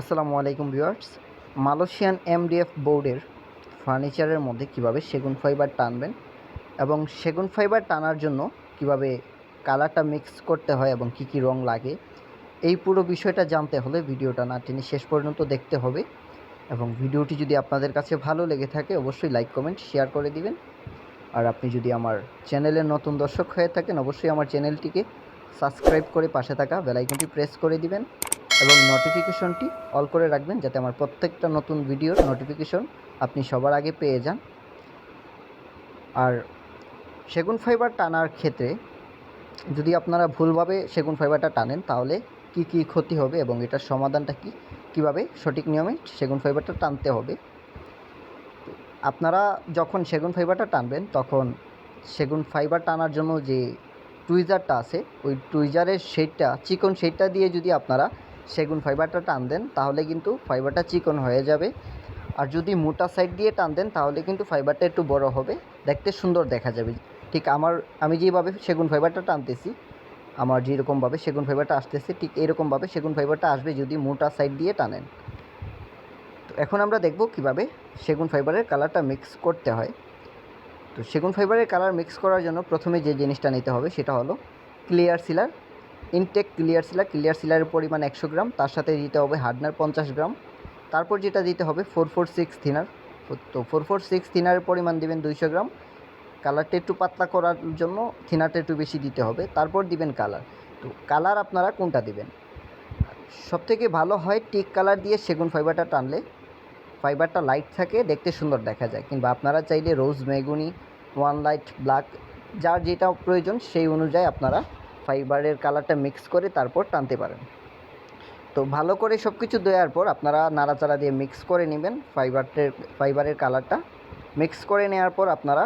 আসসালামু আলাইকুম viewers. Malaysian MDF বোর্ডের ফার্নিচারের মধ্যে কীভাবে সেগুন ফাইবার টানবেন এবং সেগুন ফাইবার টানার জন্য কীভাবে কালারটা মিক্স করতে হয় এবং কি কি রং লাগে, এই পুরো বিষয়টা জানতে হলে ভিডিওটা না টেনে শেষ পর্যন্ত দেখতে হবে এবং ভিডিওটি যদি আপনাদের কাছে ভালো লেগে থাকে, অবশ্যই লাইক, কমেন্ট, শেয়ার করে দিবেন। আর আপনি যদি আমার চ্যানেলের নতুন দর্শক হয়ে থাকেন, অবশ্যই আমার চ্যানেলটিকে সাবস্ক্রাইব করে পাশে থাকা বেলাইকনটি প্রেস করে দিবেন। এবং নোটিফিকেশনটি অল করে রাখবেন যাতে আমার প্রত্যেকটা নতুন ভিডিওর নোটিফিকেশন আপনি সবার আগে পেয়ে যান। আর সেগুন ফাইবার টানার ক্ষেত্রে যদি আপনারা ভুলভাবে সেগুন ফাইবারটা টানেন, তাহলে কি কি ক্ষতি হবে এবং এটার সমাধানটা কি? কীভাবে? সঠিক নিয়মে সেগুন ফাইবারটা টানতে হবে। আপনারা যখন সেগুন ফাইবারটা টানবেন, তখন সেগুন ফাইবার টানার জন্য যে টুইজারটা আছে, ওই টুইজারের শেডটা চিকন শেডটা দিয়ে যদি আপনারা সেগুন ফাইবারটা টান দেন, তাহলে কিন্তু ফাইবারটা চিকন হয়ে যাবে। আর যদি মোটা সাইড দিয়ে টান দেন, তাহলে কিন্তু ফাইবারটা একটু বড় হবে। দেখতে সুন্দর দেখা যাবে। ঠিক আমার, আমি যেভাবে সেগুন ফাইবারটা টানতেছি, আমার যেরকমভাবে সেগুন ফাইবারটা আসতেছে, ঠিক এরকমভাবে সেগুন ফাইবারটা আসবে যদি মোটা সাইড দিয়ে টানেন। তো এখন আমরা দেখব কীভাবে সেগুন ফাইবারের কালারটা মিক্স করতে হয়। তো সেগুন ফাইবারের কালার মিক্স করার জন্য প্রথমে যে জিনিসটা নিতে হবে, সেটা হলো clear sealer intake clear sealer clear সিলারের পরিমাণ একশো গ্রাম, তার সাথে দিতে হবে হার্ডনার পঞ্চাশ গ্রাম। তারপর যেটা দিতে হবে ফোর ফোর সিক্স থিনার তো ফোর ফোর সিক্স থিনারের পরিমাণ দিবেন দুইশো গ্রাম। কালারটা একটু পাতলা করার জন্য থিনারটা একটু বেশি দিতে হবে। তারপর দিবেন কালার তো কালার আপনারা কোনটা দিবেন? সবথেকে ভালো হয় টিক কালার দিয়ে সেগুন ফাইবারটা টানলে। ফাইবারটা লাইট থাকে, দেখতে সুন্দর দেখা যায়। কিংবা আপনারা চাইলে রোজ মেগুনি ওয়ান লাইট ব্ল্যাক যার যেটা প্রয়োজন সেই অনুযায়ী আপনারা ফাইবারের কালারটা মিক্স করে তারপর টানতে পারেন। তো ভালো করে সব কিছু দেওয়ার পর আপনারা নাড়াচাড়া দিয়ে মিক্স করে নেবেন ফাইবারটের, ফাইবারের কালারটা। মিক্স করে নেওয়ার পর আপনারা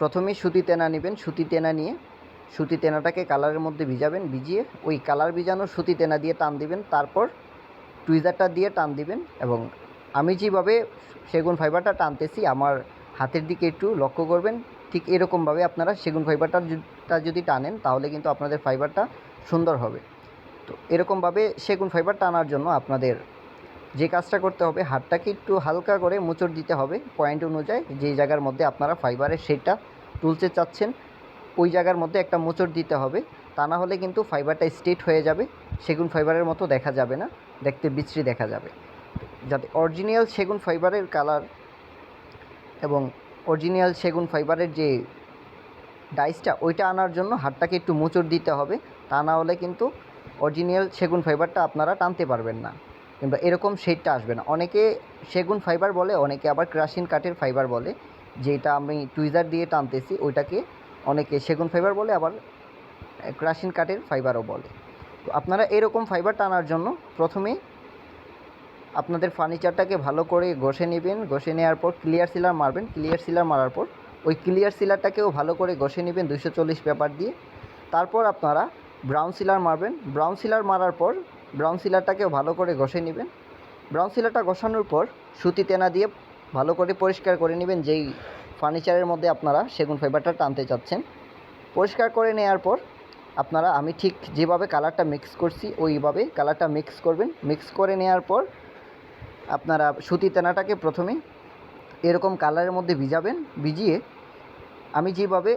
প্রথমেই সুতি তেনা নেবেন। সুতি তেনা নিয়ে সুতি তেনাটাকে কালারের মধ্যে ভিজাবেন, ভিজিয়ে ওই কালার ভিজানো সুতি তেনা দিয়ে টান দিবেন। তারপর টুইজারটা দিয়ে টান দিবেন এবং আমি যেভাবে সেগুন ফাইবারটা টানতেছি, আমার হাতের দিকে একটু লক্ষ্য করবেন। ঠিক এরকমভাবে আপনারা সেগুন ফাইবারটা যদি টানেন, তাহলে কিন্তু আপনাদের ফাইবারটা সুন্দর হবে। তো এরকমভাবে সেগুন ফাইবার টানার জন্য আপনাদের যে কাজটা করতে হবে, হাতটাকে একটু হালকা করে মোচড় দিতে হবে। পয়েন্ট অনুযায়ী যেই জায়গার মধ্যে আপনারা ফাইবারের শেডটা তুলতে চাচ্ছেন, ওই জায়গার মধ্যে একটা মোচড় দিতে হবে। তা না হলে কিন্তু ফাইবারটা স্ট্রেট হয়ে যাবে। সেগুন ফাইবারের মতো দেখা যাবে না। দেখতে বিশ্রী দেখা যাবে। যাতে অরিজিনাল সেগুন ফাইবারের কালার এবং অরিজিনাল সেগুন ফাইবারের যে ডাইসটা, ওইটা আনার জন্য হাতটাকে একটু মোচড় দিতে হবে। তা না হলে কিন্তু অরিজিনাল সেগুন ফাইবারটা আপনারা টানতে পারবেন না। কিংবা এরকম শেডটা আসবে না। অনেকে সেগুন ফাইবার বলে, অনেকে আবার ক্রাশিন কাঠের ফাইবার বলে, যেটা আমি টুইজার দিয়ে টানতেছি, ওইটাকে অনেকে সেগুন ফাইবার বলে, আবার ক্রাশিন কাঠের ফাইবারও বলে। তো আপনারা এরকম ফাইবার টানার জন্য প্রথমে আপনাদের ফার্নিচারটাকে ভালো করে ঘষে নেবেন, ঘষে নেওয়ার পর ক্লিয়ার সিলার মারবেন ক্লিয়ার সিলার মারার পর ওই ক্লিয়ার সিলারটাকেও ভালো করে ঘষে নেবেন দুশো চল্লিশ পেপার দিয়ে। তারপর আপনারা ব্রাউন সিলার মারবেন ব্রাউন সিলার মারার পর ব্রাউন সিলারটাকেও ভালো করে ঘষে নেবেন। ব্রাউন সিলারটা ঘষানোর পর সুতি তেনা দিয়ে ভালো করে পরিষ্কার করে নেবেন, যেই ফার্নিচারের মধ্যে আপনারা সেগুন ফাইবারটা টানতে চাচ্ছেন। পরিষ্কার করে নেওয়ার পর আপনারা, আমি ঠিক যেভাবে কালারটা মিক্স করছি ওইভাবে কালারটা মিক্স করবেন। মিক্স করে নেওয়ার পর আপনারা সুতি তেনাটাকে প্রথমে এরকম কালারের মধ্যে ভিজাবেন, ভিজিয়ে আমি যেভাবে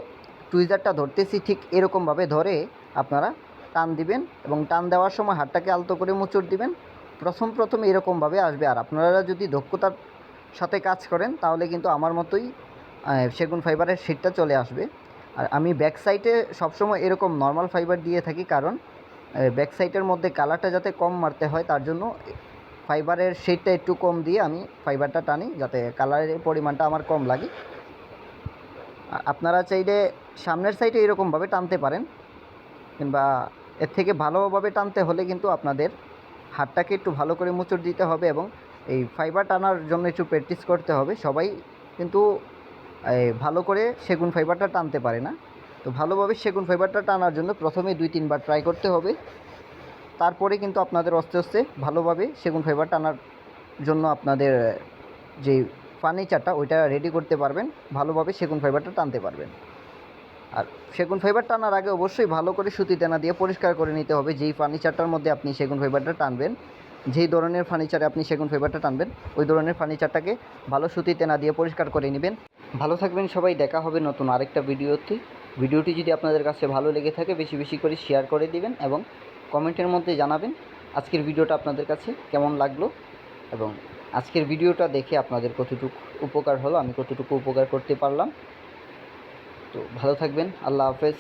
টুইজারটা ধরতেছি ঠিক এরকমভাবে ধরে আপনারা টান দিবেন এবং টান দেওয়ার সময় হাতটাকে আলতো করে মোচড় দিবেন। প্রথম প্রথম এরকমভাবে আসবে। আর আপনারা যদি দক্ষতার সাথে কাজ করেন তাহলে কিন্তু আমার মতোই সেগুন ফাইবারের শিটটা চলে আসবে। আর আমি ব্যাক সাইডে সবসময় এরকম নর্মাল ফাইবার দিয়ে থাকি কারণ ব্যাক সাইডের মধ্যে কালারটা যাতে কম মারতে হয় তার জন্য ফাইবারের শেডটা একটু কম দিয়ে আমি ফাইবারটা টানি যাতে কালারের পরিমাণটা আমার কম লাগে। আপনারা চাইলে সামনের সাইডে এরকমভাবে টানতে পারেন, কিংবা এর থেকে ভালোভাবে টানতে হলে কিন্তু আপনাদের হাতটাকে একটু ভালো করে মুচড় দিতে হবে এবং এই ফাইবার টানার জন্য একটু প্র্যাকটিস করতে হবে। সবাই কিন্তু ভালো করে সেগুন ফাইবারটা টানতে পারে না। তো ভালোভাবে সেগুন ফাইবারটা টানার জন্য প্রথমে দুই, তিনবার ট্রাই করতে হবে। তারপরে কিন্তু আপনাদের আস্তে আস্তে ভালোভাবে সেগুন ফাইবার টানার জন্য আপনাদের যে ফার্নিচারটা ওইটা রেডি করতে পারবেন, ভালোভাবে সেগুন ফাইবারটা টানতে পারবেন। আর সেগুন ফাইবার টানার আগে অবশ্যই ভালো করে সুতি তেনা দিয়ে পরিষ্কার করে নিতে হবে, যেই ফার্নিচারটার মধ্যে আপনি সেগুন ফাইবারটা টানবেন, যেই ধরনের ফার্নিচারে আপনি সেগুন ফাইবারটা টানবেন, ওই ধরনের ফার্নিচারটাকে ভালো সুতি না দিয়ে পরিষ্কার করে নেবেন। ভালো থাকবেন সবাই, দেখা হবে নতুন আরেকটা ভিডিওতে ভিডিওটি যদি আপনাদের কাছে ভালো লেগে থাকে, বেশি বেশি করে শেয়ার করে দিবেন এবং কমেন্টের মধ্যে জানাবেন আজকের ভিডিওটা আপনাদের কাছে কেমন লাগল এবং আজকের ভিডিওটা দেখে আপনাদের কতটুকু উপকার হলো, আমি কতটুকু উপকার করতে পারলাম। তো ভালো থাকবেন, আল্লাহ হাফেজ।